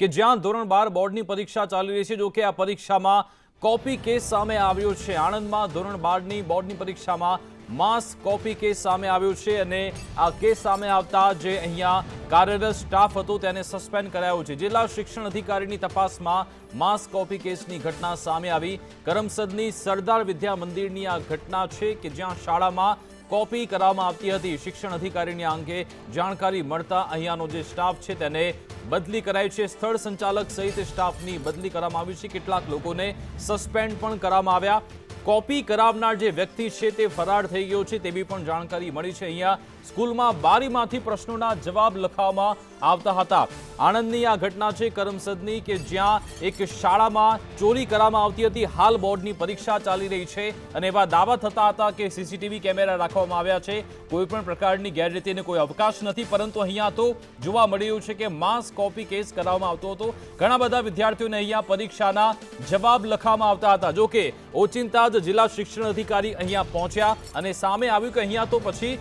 કે જ્યાં ધોરણ બાર બોર્ડની પરીક્ષા ચાલી રહી છે, જો કે આ પરીક્ષામાં કોપી કેસ સામે આવ્યો છે. આણંદમાં ધોરણ બારની બોર્ડની પરીક્ષામાં માસ કોપી કેસ સામે આવ્યો છે અને આ કેસ સામે આવતા જે અહીંયા કાર્યરત સ્ટાફ હતો, તેને સસ્પેન્ડ કરાયો છે. જિલ્લા શિક્ષણ અધિકારીની તપાસમાં માસ કોપી કેસની ઘટના સામે આવી. કરમસદની સરદાર વિદ્યા મંદિરની આ ઘટના છે કે જ્યાં શાળામાં કોપી કરવામાં આવતી હતી. શિક્ષણ અધિકારીની અંગે જાણકારી મળતા અહીંયાનો જે સ્ટાફ છે તેને બદલી કરાઈ છે. સ્થળ સંચાલક સહિત સ્ટાફની બદલી કરવામાં આવી છે. કેટલાક લોકોને સસ્પેન્ડ પણ કરવામાં આવ્યા. કોપી કરાવનાર જે વ્યક્તિ છે તે ફરાર થઈ ગયો છે, તેવી પણ જાણકારી મળી છે. અહીંયા સ્કૂલમાં બારીમાંથી પ્રશ્નોના જવાબ લખવામાં આવતા હતા. આણંદની આ ઘટના છે કરમસદની કે જ્યાં એક શાળામાં ચોરી કરવામાં આવતી હતી. હાલ બોર્ડની પરીક્ષા ચાલી રહી છે અને એવા દાવા થતા હતા કે સીસીટીવી કેમેરા રાખવામાં આવ્યા છે. કોઈપણ પ્રકારની ગેરરીતિને કોઈ અવકાશ નથી, પરંતુ અહીંયા તો જોવા મળી રહ્યું છે કે માસ કોપી કેસ કરાવવામાં આવતો હતો. ઘણા બધા વિદ્યાર્થીઓને અહીંયા પરીક્ષાના જવાબ લખવામાં આવતા હતા. જોકે ઓચિંતા જ જિલ્લા શિક્ષણ અધિકારી અહીંયા પહોંચ્યા અને સામે આવ્યું કે અહીંયા તો પછી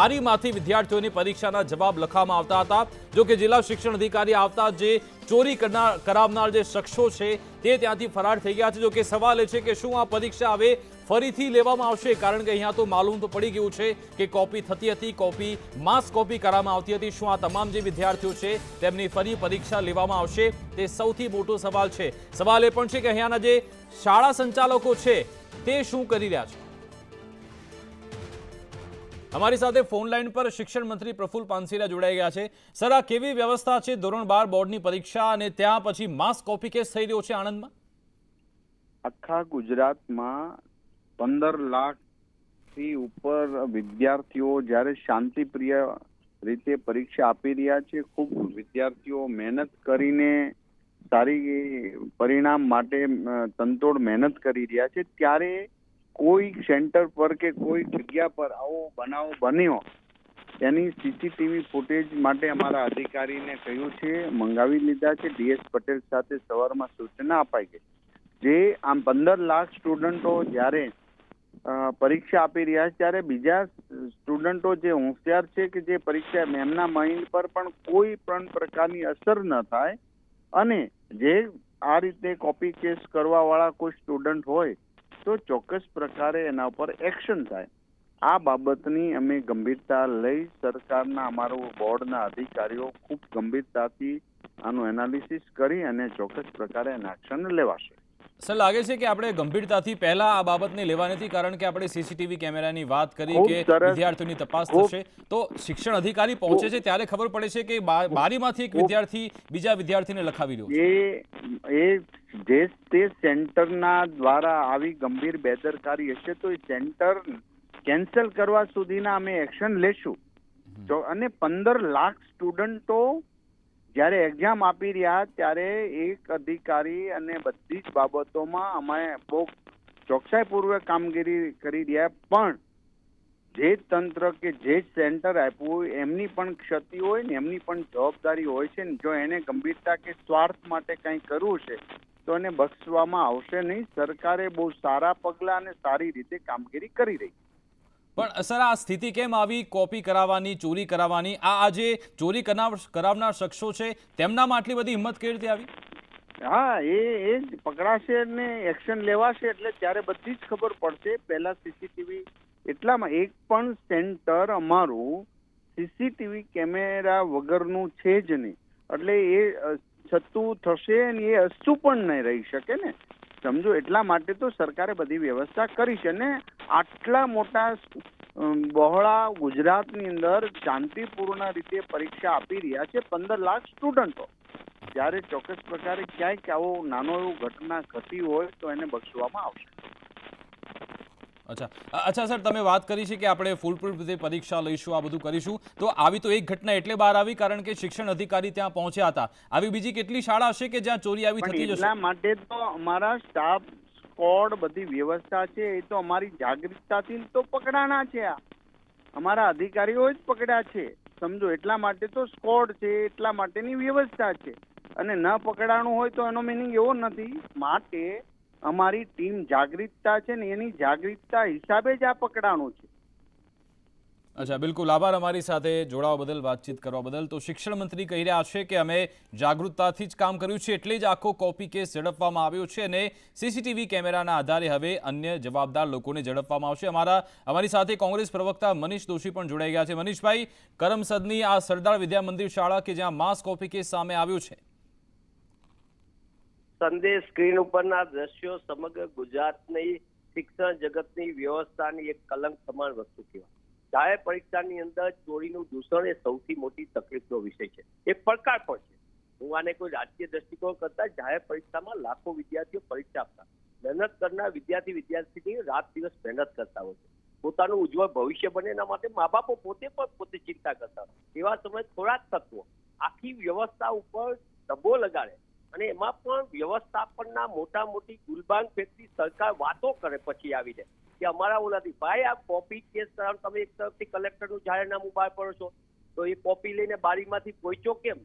બારીમાંથી વિદ્યાર્થીઓની પરીક્ષાના જવાબ લખવામાં આવતા હતા. જો કે જિલ્લા શિક્ષણ અધિકારી આવતા જે ચોરી કરનાર કરાવનાર જે શખ્સો છે, તે ત્યાંથી ફરાર થઈ ગયા છે. જો કે સવાલ એ છે કે શું આ પરીક્ષા હવે ફરીથી લેવામાં આવશે? કારણ કે અહીંયા તો માલુમ તો પડી ગયું છે કે કોપી થતી હતી, કોપી, માસ કોપી કરવામાં આવતી હતી. શું આ તમામ જે વિદ્યાર્થીઓ છે, તેમની ફરી પરીક્ષા લેવામાં આવશે? તે સૌથી મોટો સવાલ છે. સવાલ એ પણ છે કે અહીંયાના જે શાળા સંચાલકો છે, તે શું કરી રહ્યા છે? અમારી સાથે ફોન લાઈન પર શિક્ષણ મંત્રી પ્રફુલ પાનસીરા જોડાઈ ગયા છે. સર, આ કેવી વ્યવસ્થા છે ધોરણ બાર બોર્ડની પરીક્ષા અને ત્યાં પછી માસ કોપી કેસ થઈ રહ્યો છે આણંદમાં? આખા ગુજરાતમાં પંદર લાખથી ઉપર વિદ્યાર્થીઓ જ્યારે શાંતિપ્રિય રીતે પરીક્ષા આપી રહ્યા છે, ખૂબ વિદ્યાર્થીઓ મહેનત કરીને સારી પરિણામ માટે તંતોડ મહેનત કરી રહ્યા છે, ત્યારે કોઈ સેન્ટર પર કે કોઈ જગ્યા પર આવો બનાવ બન્યો, તેની સીસીટીવી ફૂટેજ માટે અમારા અધિકારીને કહ્યું છે, મંગાવી લીધા છે ડીએસ પટેલ સાથે સવારમાં સૂચના અપાઈ ગઈ. જે આમ પંદર લાખ સ્ટુડન્ટો જ્યારે પરીક્ષા આપી રહ્યા છે, ત્યારે બીજા સ્ટુડન્ટો જે હોશિયાર છે કે જે પરીક્ષા એમના માઇન્ડ પર પણ કોઈ પણ પ્રકારની અસર ન થાય અને જે આ રીતે કોપી કેસ કરવા વાળા કોઈ સ્ટુડન્ટ હોય તો ચોક્કસ પ્રકારે એના ઉપર એક્શન થાય. આ બાબતની અમે ગંભીરતા લઈ સરકારના, અમારો બોર્ડના અધિકારીઓ ખૂબ ગંભીરતાથી આનું એનાલિસિસ કરી અને ચોક્કસ પ્રકારે એના એક્શન લેવાશે. સર લાગે છે કે આપણે ગંભીરતાથી પહેલા આ બાબતને લેવાની હતી કારણ કે આપણે સીસીટીવી કેમેરાની વાત કરી કે. વિદ્યાર્થીઓની તપાસ થશે. તો શિક્ષણ અધિકારી પહોંચે છે ત્યારે ખબર પડે છે કે બારીમાંથી એક વિદ્યાર્થી બીજા વિદ્યાર્થીને લખાવી રહ્યો એ એ જે તે સેન્ટરના દ્વારા આવી ગંભીર બેદરકારી હશે તો એ સેન્ટર કેન્સલ કરવા સુધીના અમે એક્શન લેશું. અને પંદર લાખ સ્ટુડન્ટો જ્યારે એક્ઝામ આપી રહ્યા ત્યારે એક અધિકારી અને બધી જ બાબતોમાં અમે બહુ ચોકસાઈપૂર્વક કામગીરી કરી રહ્યા, પણ જે તંત્ર કે જે સેન્ટર આપ્યું હોય, એમની પણ ક્ષતિ હોય ને એમની પણ જવાબદારી હોય છે ને, જો એને ગંભીરતા કે સ્વાર્થ માટે કંઈ કરવું છે, તો એને બક્ષવામાં આવશે નહીં. સરકારે બહુ સારા પગલાં અને સારી રીતે કામગીરી કરી રહી પણ સર આ સ્થિતિ કેમ આવી? કોપી કરાવવાની, ચોરી કરાવવાની? આ આજે ચોરી કરાવ, કરાવનાર શખ્સો છે તેમનામાં આટલી બધી હિંમત કેવી રીતે આવી? હા, એ એ જ પકડાશે ને એક્શન લેવાશે એટલે ત્યારે બધી જ ખબર પડશે. પહેલા સીસીટીવી એટલામાં એક પણ સેન્ટર અમારું સીસીટીવી કેમેરા વગરનું છે જ નહીં. એટલે એ છતું થશે ને એ અસ્તુ પણ નહીં રહી શકે ને. સમજો, એટલા માટે તો સરકારે બધી વ્યવસ્થા કરી છે ને આટલા મોટા બહોળા ગુજરાતની અંદર શાંતિપૂર્ણ રીતે પરીક્ષા આપી રહ્યા છે પંદર લાખ સ્ટુડન્ટો. જ્યારે ચોક્કસ પ્રકારે ક્યાંક આવો નાનો એવો ઘટના ઘટી હોય તો એને બક્ષવામાં આવશે. અચ્છા. અચ્છા સર તમે વાત કરી છે કે આપણે ફૂલપ્રૂફ રીતે પરીક્ષા લઈશું આ બધું કરીશું. તો આવી તો એક ઘટના એટલે બહાર આવી કારણ કે શિક્ષણ અધિકારી ત્યાં પહોંચ્યા હતા. આવી બીજી કેટલી શાળા હશે કે જ્યાં ચોરી આવી થતી જશે માટે તો અમારા સ્ટાફ સ્કોડ બધી વ્યવસ્થા છે એ તો અમારી જાગૃતતાથી તો પકડાણા છે આ. અમારા અધિકારીઓ જ પકડ્યા છે. સમજો એટલા માટે તો સ્કોડ છે એટલા માટેની વ્યવસ્થા છે. અને ન પકડાણું હોય તો એનો મિનિંગ એવો નથી. માટે અમારી ટીમ જાગૃતતા છે ને એની જાગૃતતા હિસાબે જ આ પકડાણું છે. અચ્છા, બિલકુલ. આભાર અમારી સાથે જોડાવા બદલ, વાતચીત કરવા બદલ. તો શિક્ષણ મંત્રી કહી રહ્યા છે કે અમે જાગૃતતાથી જ કામ કર્યું છે, એટલે જ આખો કોપી કેસ ઝડપવામાં આવ્યો છે અને સીસીટીવી કેમેરાના આધારે હવે અન્ય જવાબદાર લોકોને ઝડપવામાં આવશે. અમારા, અમારી સાથે કોંગ્રેસ પ્રવક્તા મનીષ દોશી પણ જોડાઈ ગયા છે. મનીષભાઈ, કરમસદની આ સરદાર વિદ્યા મંદિર શાળા કે જ્યાં માસ કોપી કેસ સામે આવ્યો છે? સંદેશ સ્ક્રીન ઉપરના દ્રશ્યો સમગ્ર ગુજરાતની શિક્ષણ જગતની વ્યવસ્થાની એક કલંક સમાન વસ્તુ કહેવાય. જાહેર પરીક્ષાની અંદર ચોરીનું દૂષણ એ સૌથી મોટી તકલીફનો વિષય છે. એક પડકાર પણ છે. હું આને કોઈ રાજકીય દ્રષ્ટિકોણ કરતા જાહેર પરીક્ષામાં લાખો વિદ્યાર્થીઓ પરીક્ષા આપતા. મહેનત કરનાર વિદ્યાર્થી વિદ્યાર્થીની રાત દિવસ મહેનત કરતા હોય છે. પોતાનું ઉજ્જવળ ભવિષ્ય બને એના માટે મા બાપો પોતે પણ પોતે ચિંતા કરતા એવા સમયે થોડાક તત્વો આખી વ્યવસ્થા ઉપર દબો લગાડે અને એમાં પણ વ્યવસ્થાપનના મોટા મોટી ગુલબાંગ ફેંકતી સરકાર વાતો કરે પછી આવીને કે અમારા ઓલાથી, ભાઈ, આ કોપી કેસ કરાવ તમે એક તરફથી કલેક્ટરનું જાહેરનામું બહાર પડો છો. તો એ કોપી લઈને બારીમાંથી પહોંચ્યો કેમ?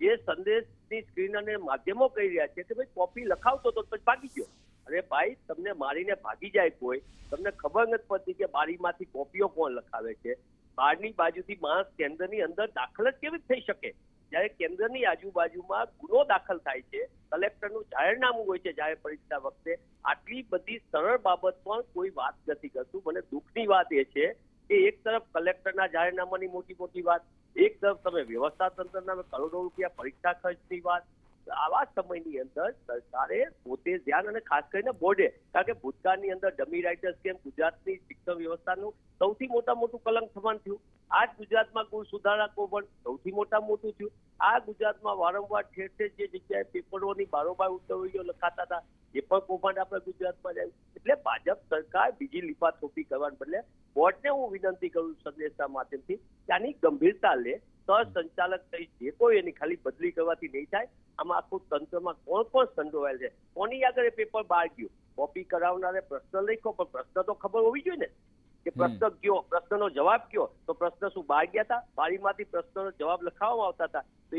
જે સંદેશની સ્ક્રીન અને માધ્યમો કહી રહ્યા છે કે, ભાઈ કોપી લખાવતો તો ભાગી ગયો. અરે ભાઈ, તમને મારીને ભાગી જાય કોઈ. તમને ખબર નથી પડતી કે બારીમાંથી કોપીઓ કોણ લખાવે છે. બહારની બાજુથી માણસ કેન્દ્રની અંદર દાખલ જ કેવી થઈ શકે? જ્યારે કેન્દ્રની આજુબાજુમાં ગુનો દાખલ થાય છે. કલેક્ટરનું જાહેરનામું હોય છે, જાહેર પરીક્ષા વખતે. આટલી બધી સરળ બાબત પણ કોઈ વાત નથી કરતું. મને દુઃખની વાત એ છે કે એક તરફ કલેક્ટરના જાહેરનામાની મોટી મોટી વાત, એક તરફ તમે વ્યવસ્થા તંત્રના કરોડો રૂપિયા પરીક્ષા ખર્ચની વાત આવા સમયની અંદર સરકારે પોતે ધ્યાન અને ખાસ કરીને બોર્ડે, કારણ કે ભૂતકાળની અંદર ડમી રાઇટર્સ કેમ ગુજરાતની શિક્ષણ વ્યવસ્થાનું સૌથી મોટા મોટું કલંક સમાન થયું. આ ગુજરાતમાં ગુણ સુધારા પણ સૌથી મોટા મોટું થયું. આ ગુજરાતમાં વારંવાર ઠેર ઠેર જે જગ્યાએ પેપરોની બારોબાર ઉત્તરવહીઓ લખાતા હતા એ પણ કૌભાંડ આપણે ગુજરાતમાં જાય. એટલે ભાજપ સરકાર બીજી લીપાથોપી કરવાને બદલે બોર્ડને હું વિનંતી કરું સંદેશના માધ્યમથી આની ગંભીરતા લે, સહસંચાલક સંચાલક સહિત જે કોઈ એની ખાલી બદલી કરવાથી નહીં થાય. આમાં આખું તંત્રમાં કોણ કોણ સંડોવાયેલ છે? કોની આગળ એ પેપર બહાર ગયું? કોપી કરાવનારે પ્રશ્ન લખ્યો પણ પ્રશ્ન તો ખબર હોવી જોઈએ ને. કે પ્રશ્ન કયો પ્રશ્નનો જવાબ કયો? તો પ્રશ્ન શું બહાર ગયા હતા બારીમાંથી પ્રશ્નનો જવાબ લખાવવામાં આવતા હતા. તો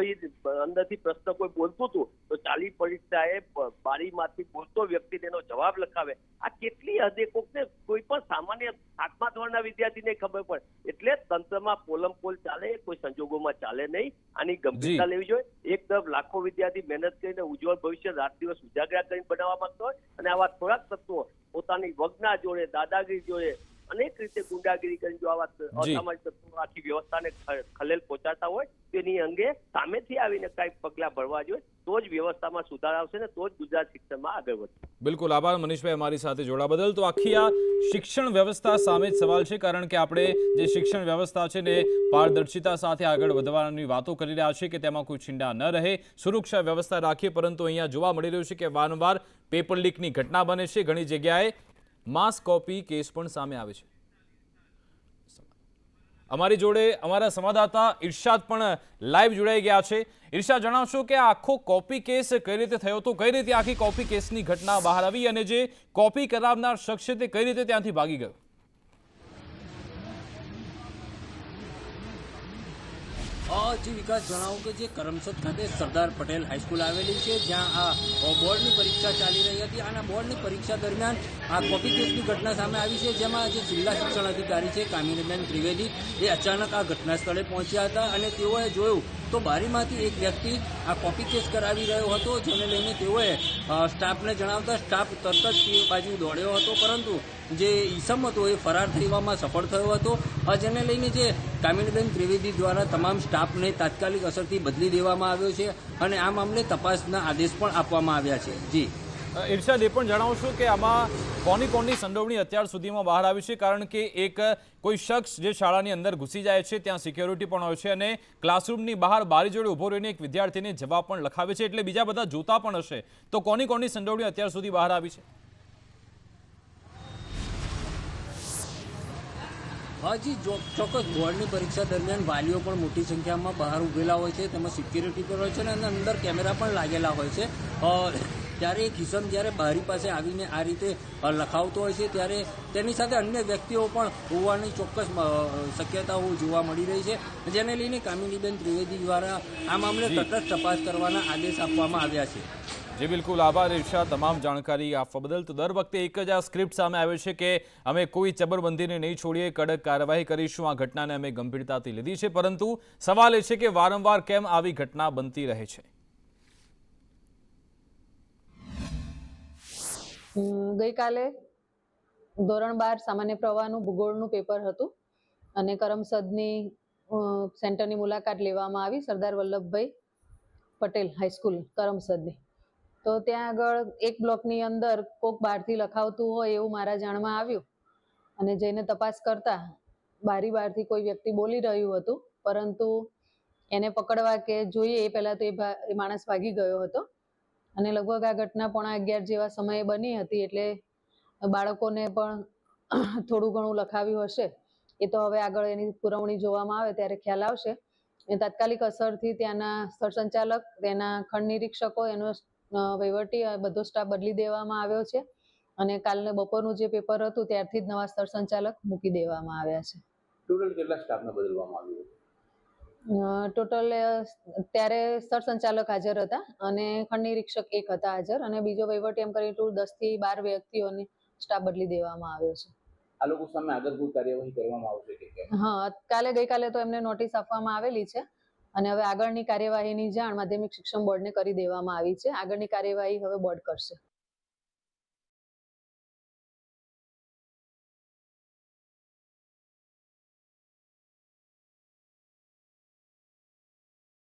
એ અંદરથી પ્રશ્ન કોઈ બોલતું હતું તો ચાલી પરીક્ષાએ બારીમાંથી બોલતો વ્યક્તિ તેનો જવાબ લખાવે. આ કેટલી હદે કોકને કોઈ પણ સામાન્ય સાતમા ધોરણના વિદ્યાર્થીને ખબર પડે. એટલે તંત્રમાં પોલમ પોલ ચાલે કોઈ સંજોગોમાં ચાલે નહીં. આની ગંભીરતા લેવી જોઈએ. એક તરફ લાખો વિદ્યાર્થી મહેનત કરીને ઉજ્જવળ ભવિષ્ય રાત દિવસ ઉજાગરા કરીને બનાવવા માંગતો હોય અને આવા થોડાક તત્વો પોતાની વગના જોડે દાદાગીરી જોડે અનેક રીતે ગુંડાગીરી કરીને જો આવા. અસામાજિક તત્વો આખી વ્યવસ્થાને ખલેલ પહોંચાડતા હોય તેની અંગે સામેથી આવીને કઈ પગલાં ભરવા જોઈએ તો જ વ્યવસ્થામાં સુધાર આવશે ને તો જ ગુજરાત શિક્ષણમાં આગળ વધશે. બિલકુલ આભાર મનીષભાઈ અમારી સાથે જોડા બદલ. તો આખી આ શિક્ષણ વ્યવસ્થા સામે જ સવાલ છે કારણ કે આપણે જે શિક્ષણ વ્યવસ્થા છે ને પારદર્શિતા સાથે આગળ વધવાની વાતો કરી રહ્યા છે કે તેમાં કોઈ છીંડા ન રહે. સુરક્ષા વ્યવસ્થા રાખીએ પરંતુ અહીંયા જોવા મળી રહ્યું છે કે વારંવાર પેપર લીકની ઘટના બને છે. ઘણી જગ્યાએ માસ કોપી કેસ પણ સામે આવે છે. અમારી જોડે અમારા સંવાદદાતા ઇરશાદ પણ લાઈવ જોડાઈ ગયા છે. ઇરશાદ જણાવશો કે આખો કોપી કેસ કઈ રીતે થયો હતો? કઈ રીતે આખી કોપી કેસની ઘટના બહાર આવી અને જે કોપી કરાવનાર શખ્સ છે તે કઈ રીતે ત્યાંથી ભાગી ગયો? વિકાસ જણાવો કે જે કરમસદ ખાતે સરદાર પટેલ હાઈસ્કૂલ આવેલી છે, જ્યાં આ બોર્ડની પરીક્ષા ચાલી રહી હતી. અને બોર્ડની પરીક્ષા દરમિયાન આ કોપી કેસની ઘટના સામે આવી છે, જેમાં જે જિલ્લા શિક્ષણ અધિકારી છે, કામિનીબેન ત્રિવેદી, એ અચાનક આ ઘટના સ્થળે પહોંચ્યા હતા અને તેઓએ જોયું તો બારીમાંથી એક વ્યક્તિ આ કોપી કેસ કરાવી રહ્યો હતો, જેને લઈને તેઓએ સ્ટાફને જણાવતા સ્ટાફ તરત જ બાજુ દોડ્યો હતો, પરંતુ જે ઈસમ હતો એ ફરાર થવામાં સફળ થયો હતો. જેને લઈને જે કામિનીબેન ત્રિવેદી દ્વારા તમામ સ્ટાફને તાત્કાલિક અસરથી બદલી દેવામાં આવ્યો છે અને આ મામલે તપાસના આદેશ પણ આપવામાં આવ્યા છે. જી. અ, ઇરશાદ એ પણ જણાવશો કે આમાં કોની કોની સંડોવણી અત્યાર સુધીમાં બહાર આવી છે કારણ કે એક કોઈ શખ્સ જે શાળાની અંદર ઘૂસી જાય છે ત્યાં સિક્યોરિટી પણ હોય છે અને ક્લાસરૂમની બહાર બારી જોડે ઊભો રહીને એક વિદ્યાર્થીને જવાબ પણ લખાવે છે એટલે બીજા બધા જોતા પણ હશે. તો કોની કોની સંડોવણી અત્યાર સુધી બહાર આવી છે? હાજી ચોક્કસ બોર્ડની પરીક્ષા દરમિયાન વાલીઓ પણ મોટી સંખ્યામાં બહાર ઉભેલા હોય છે તેમાં સિક્યુરિટી પણ હોય છે અને અંદર કેમેરા પણ લાગેલા હોય છે. ત્યારે એ કિશન જ્યારે બારી પાસે આવીને આ રીતે લખાવતો હોય છે ત્યારે તેની સાથે અન્ય વ્યક્તિઓ પણ હોવાની ચોક્કસ શક્યતાઓ જોવા મળી રહી છે. જેને લઈને કામિનીબેન ત્રિવેદી દ્વારા આ મામલે તટસ્થ તપાસ કરવાના આદેશ આપવામાં આવ્યા છે. જી બિલકુલ, આભાર ઈર્ષા, તમામ જાણકારી આપવા બદલ. તો દર વખતે એક જ આ સ્ક્રિપ્ટ સામે આવે છે કે અમે કોઈ ચબરબંધીને નહીં છોડીએ, કડક કાર્યવાહી કરીશું. આ ઘટનાને અમે ગંભીરતાથી લીધી છે. પરંતુ સવાલ એ છે કે વારંવાર કેમ આવી ઘટના બનતી રહે છે? ગઈકાલે ધોરણ બાર સામાન્ય પ્રવાહનું ભૂગોળનું પેપર હતું અને કરમસદની સેન્ટરની મુલાકાત લેવામાં આવી સરદાર વલ્લભભાઈ પટેલ હાઈસ્કૂલ કરમસદની. તો ત્યાં આગળ એક બ્લોકની અંદર કોક બહારથી લખાવતું હોય એવું મારા જાણમાં આવ્યું. અને જઈને તપાસ કરતા બારી બહારથી કોઈ વ્યક્તિ બોલી રહ્યું હતું, પરંતુ એને પકડવા કે જોઈએ એ પહેલાં તો એ માણસ ભાગી ગયો હતો. અને લગભગ આ ઘટના પોણા અગિયાર જેવા સમયે બની હતી એટલે બાળકોને પણ થોડું ઘણું લખાવ્યું હશે. એ તો હવે આગળ એની પુરવણી જોવામાં આવે ત્યારે ખ્યાલ આવશે. એ તાત્કાલિક અસરથી ત્યાંના સ્થળ સંચાલક, તેના ખંડ નિરીક્ષકો, એનો વહીવટી બધો સ્ટાફ બદલી દેવામાં આવ્યો છે અને કાલને બપોરનું જે પેપર હતું ત્યારથી જ નવા સરસંચાલક મૂકી દેવામાં આવ્યા છે. ટોટલ કેટલા સ્ટાફને બદલવામાં આવ્યું ટોટલ ત્યારે સરસંચાલક હાજર હતા અને ખંડ નિરીક્ષક એક હતા હાજર અને બીજો વહીવટી એમ કરી દસથી બાર વ્યક્તિઓને સ્ટાફ બદલી દેવામાં આવ્યો છે. આ લોકો સામે આગળ કોઈ કાર્યવાહી કરવામાં આવશે કે હા કાલે ગઈકાલે તો એમને નોટિસ આપવામાં આવેલી છે અને હવે આગળની કાર્યવાહીની જાણ માધ્યમિક શિક્ષણ બોર્ડને કરી દેવામાં આવી છે. આગળની કાર્યવાહી હવે બોર્ડ કરશે.